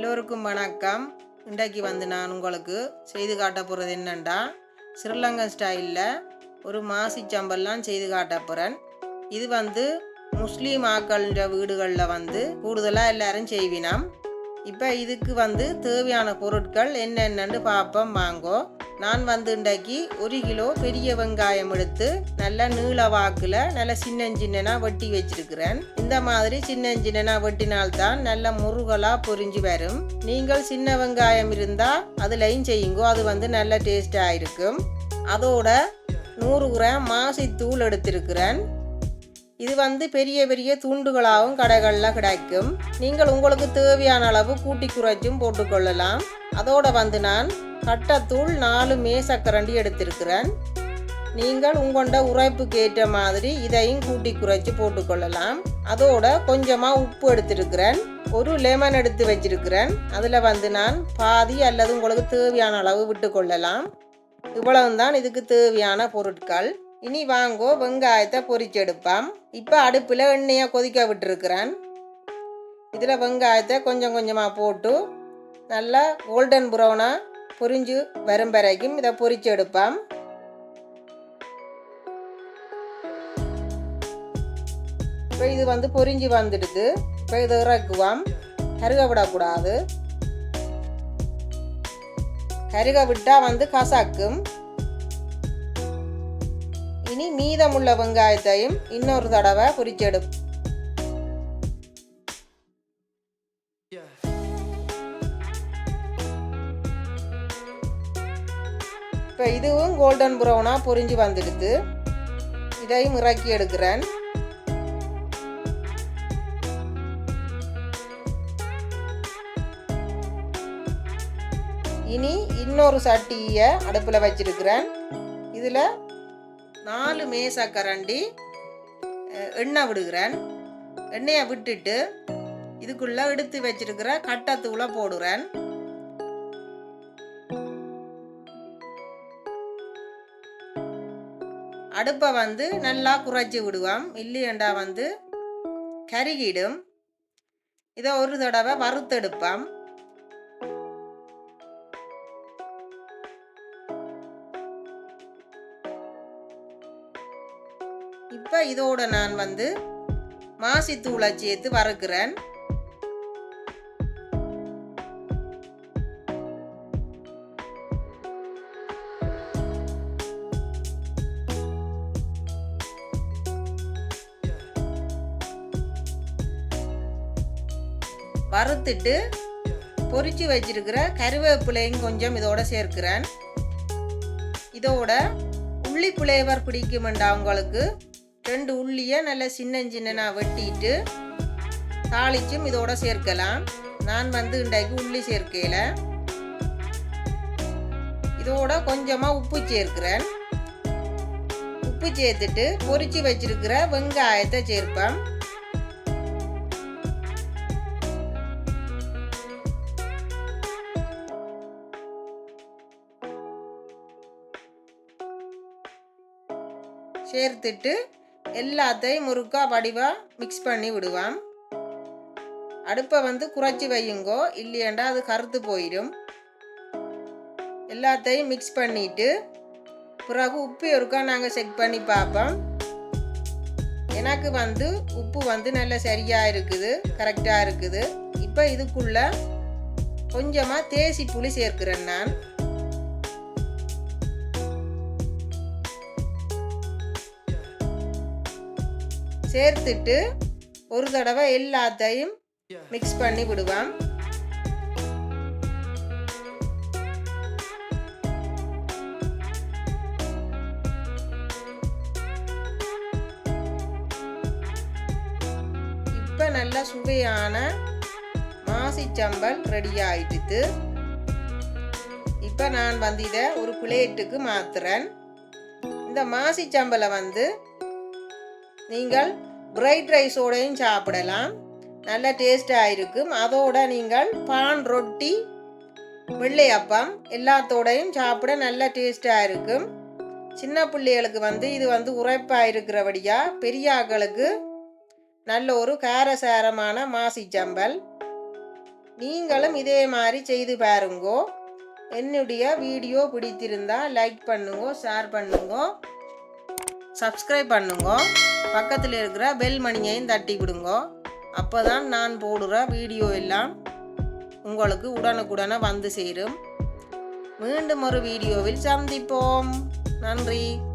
எல்லோருக்கும் வணக்கம். இன்றைக்கு வந்து நான் உங்களுக்கு செய்து காட்ட போகிறது என்னென்னா ஸ்ரீலங்கன் ஸ்டைலில் ஒரு மாசி சம்பல்லாம் செய்து காட்ட போகிறேன் இது வந்து முஸ்லீம் ஆக்கள்ன்ற வீடுகளில் வந்து கூடுதலாக எல்லாரும் செய்வினாம். இப்போ இதுக்கு வந்து தேவையான பொருட்கள் என்னென்னு பார்ப்போம் வாங்கோ. நான் வந்து இன்றைக்கு ஒரு கிலோ பெரிய வெங்காயம் எடுத்து நல்லா நீள வாக்கில் நல்லா சின்ன வெட்டி வச்சிருக்கிறேன். இந்த மாதிரி சின்ன வெட்டினால்தான் நல்ல முருகலாக பொரிஞ்சு வரும். நீங்கள் சின்ன வெங்காயம் இருந்தால் அது லைன் செய்யுங்கோ அது வந்து நல்ல டேஸ்டாக இருக்கும். அதோட நூறு கிராம் மாசித்தூள் எடுத்திருக்கிறேன். இது வந்து பெரிய பெரிய துண்டுகளாகவும் கடைகளில் கிடைக்கும். நீங்கள் உங்களுக்கு தேவையான அளவு கூட்டி குறைச்சும் போட்டுக்கொள்ளலாம் அதோடு வந்து நான் கட்டத்தூள் நாலு மேசக்கரண்டி எடுத்திருக்கிறேன். நீங்கள் உங்களோட உரைப்புக்கு ஏற்ற மாதிரி இதையும் கூட்டி குறைச்சி போட்டுக்கொள்ளலாம் அதோட கொஞ்சமாக உப்பு எடுத்திருக்கிறேன். ஒரு லெமன் எடுத்து வச்சிருக்கிறேன். அதில் வந்து நான் பாதி அல்லது உங்களுக்கு தேவையான அளவு விட்டுக்கொள்ளலாம் இவ்வளவுதான் இதுக்கு தேவையான பொருட்கள். இனி வாங்கோ வெங்காயத்தை பொரிச்செடுப்பாம் இப்போ அடுப்பில் எண்ணெயாக கொதிக்க விட்டுருக்கிறேன். இதில் வெங்காயத்தை கொஞ்சம் கொஞ்சமாக போட்டு நல்லா கோல்டன் ப்ரௌனாக பொரிஞ்சு வரும் வரைக்கும் இதை பொரிச்சு எடுப்பாம் இப்போ இது வந்து பொரிஞ்சு வந்துடுது. இப்போ இதை இறக்குவாம். கருக விடக்கூடாது. கருக விட்டால் வந்து கசாக்கும். இனி மீதமுள்ள வெங்காயத்தையும் இன்னொரு தடவை பொரிச்செடு இப்போ இதுவும் கோல்டன் ப்ரௌனாக பொரிஞ்சு வந்துடுது. இதையும் இறக்கி எடுக்கிறேன். இனி இன்னொரு சட்டியை அடுப்பில் வச்சிருக்கிறேன். இதில் நாலு மேசக்கரண்டி அஹ், எண்ணெய் விடுகிறேன். எண்ணெயை விட்டுட்டு இதுக்குள்ளே எடுத்து வச்சிருக்கிற கட்டத்தூளை போடுறேன் அடுப்பை வந்து நல்லா குறைச்சி விடுவோம். இல்லையண்டா வந்து கருகிடும். இதை ஒரு தடவை வறுத்தெடுப்பேன் இப்போ இதோட நான் வந்து மாசித்தூளை சேர்த்து வறுக்கிறேன் வறுத்துட்டு பொறிச்சு வச்சிருக்கிற கருவேப்பிலையும் கொஞ்சம் இதோட சேர்க்கிறேன். இதோட உள்ளி புலேவர் பிடிக்குமெண்டா உங்களுக்கு? ரெண்டு உள்ளியை நல்லா சின்ன சின்னனா வெட்டிட்டு தாளிச்சும் இதோட சேர்க்கலாம். நான் வந்து இன்றைக்கு உள்ளி சேர்க்கையில் இதோட கொஞ்சமாக உப்பு சேர்க்கிறேன். உப்பு சேர்த்துட்டு பொறிச்சு வச்சிருக்கிற வெங்காயத்தை சேர்ப்பேன். சேர்த்துட்டு எல்லாத்தையும் முறுக்கா வடிவாக மிக்ஸ் பண்ணி விடுவான் அடுப்பை வந்து குறைச்சி வையுங்கோ இல்லையாண்டா அது கருத்து போயிடும் எல்லாத்தையும் மிக்ஸ் பண்ணிட்டு பிறகு உப்பு இருக்கா நாங்கள் செக் பண்ணி பார்ப்போம். எனக்கு வந்து உப்பு வந்து நல்ல சரியாக இருக்குது கரெக்டாக இருக்குது. இப்போ இதுக்குள்ளே கொஞ்சமாக தேசி புளி சேர்க்கிறேன் நான். சேர்த்துட்டு ஒரு தடவை எல்லாத்தையும் மிக்ஸ் பண்ணி விடுவோம். இப்போ நல்ல சுவையான மாசிச்சம்பல் ரெடி ஆயிட்டுது இப்போ நான் வந்து இதை ஒரு பிளேட்டுக்கு மாத்துறேன். இந்த மாசிச்சம்பலை வந்து நீங்கள் பிரைட் ரைஸோடையும் சாப்பிடலாம். நல்ல டேஸ்டாக இருக்கும். அதோட நீங்கள் பான் ரொட்டி வெள்ளையப்பம் எல்லாத்தோடையும் சாப்பிட நல்ல டேஸ்டாக இருக்கும். சின்ன பிள்ளைகளுக்கு வந்து இது வந்து உரைப்பாக இருக்கிறபடியாக பெரியாக்களுக்கு நல்ல ஒரு காரசாரமான மாசிச்சம்பல் நீங்களும் இதே மாதிரி செய்து பாருங்கோ. என்னுடைய வீடியோ பிடித்திருந்தால் லைக் பண்ணுங்க ஷேர் பண்ணுங்க சப்ஸ்கிரைப் பண்ணுங்க. பக்கத்தில் இருக்கிற பெல் மணியையும் தட்டி விடுங்க அப்போ தான் நான் போடுற வீடியோ எல்லாம் உங்களுக்கு உடனுக்குடனே வந்து சேரும். மீண்டும் ஒரு வீடியோவில் சந்திப்போம். நன்றி.